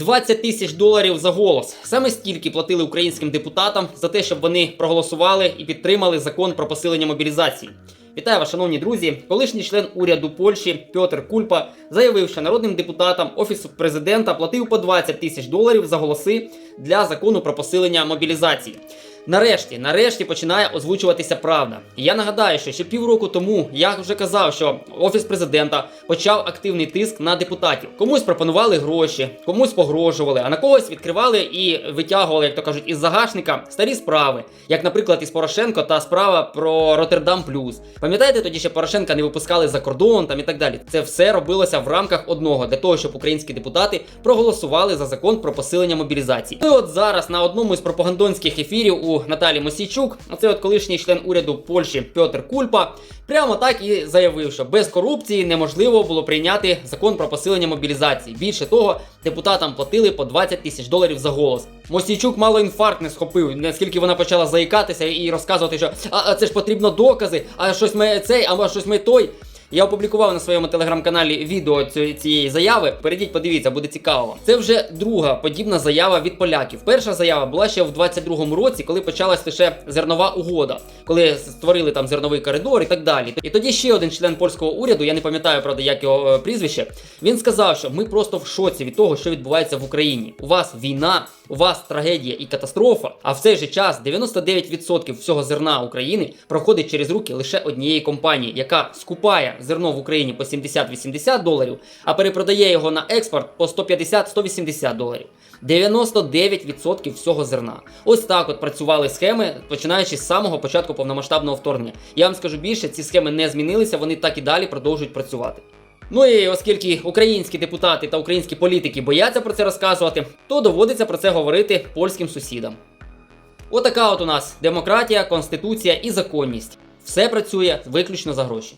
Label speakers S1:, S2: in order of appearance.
S1: 20 тисяч доларів за голос. Саме стільки платили українським депутатам за те, щоб вони проголосували і підтримали закон про посилення мобілізації. Вітаю вас, шановні друзі. Колишній член уряду Польщі Пьотр Кульпа заявив, що народним депутатам офісу президента платив по 20 тисяч доларів за голоси для закону про посилення мобілізації. Нарешті, нарешті починає озвучуватися правда. Я нагадаю, що ще півроку тому я вже казав, що офіс президента почав активний тиск на депутатів. Комусь пропонували гроші, комусь погрожували, а на когось відкривали і витягували, як то кажуть, із загашника старі справи, як, наприклад, із Порошенко та справа про Роттердам Плюс. Пам'ятаєте, тоді ще Порошенка не випускали за кордон там і так далі. Це все робилося в рамках одного для того, щоб українські депутати проголосували за закон про посилення мобілізації. Ну і от зараз на одному із пропагандонських ефірів у Наталі Мосійчук, оце от колишній член уряду Польщі Пьотр Кульпа, прямо так і заявив, що без корупції неможливо було прийняти закон про посилення мобілізації. Більше того, депутатам платили по 20 тисяч доларів за голос. Мосійчук мало інфаркт не схопив, наскільки вона почала заїкатися і розказувати, що а, а це ж потрібно докази, а щось ми цей, а щось ми той. Я опублікував на своєму телеграм-каналі відео цієї, заяви. Перейдіть, подивіться, буде цікаво. Це вже друга подібна заява від поляків. Перша заява була ще в 22-му році, коли почалась лише зернова угода, коли створили там зерновий коридор і так далі. І тоді ще один член польського уряду, я не пам'ятаю правда, як його е, прізвище. Він сказав, що ми просто в шоці від того, що відбувається в Україні. У вас війна, у вас трагедія і катастрофа. А в цей же час 99% всього зерна України проходить через руки лише однієї компанії, яка скупає зерно в Україні по 70-80 доларів, а перепродає його на експорт по 150-180 доларів. 99% всього зерна. Ось так от працювали схеми, починаючи з самого початку повномасштабного вторгнення. Я вам скажу більше, ці схеми не змінилися, вони так і далі продовжують працювати. Ну і оскільки українські депутати та українські політики бояться про це розказувати, то доводиться про це говорити польським сусідам. Отака от у нас демократія, конституція і законність. Все працює виключно за гроші.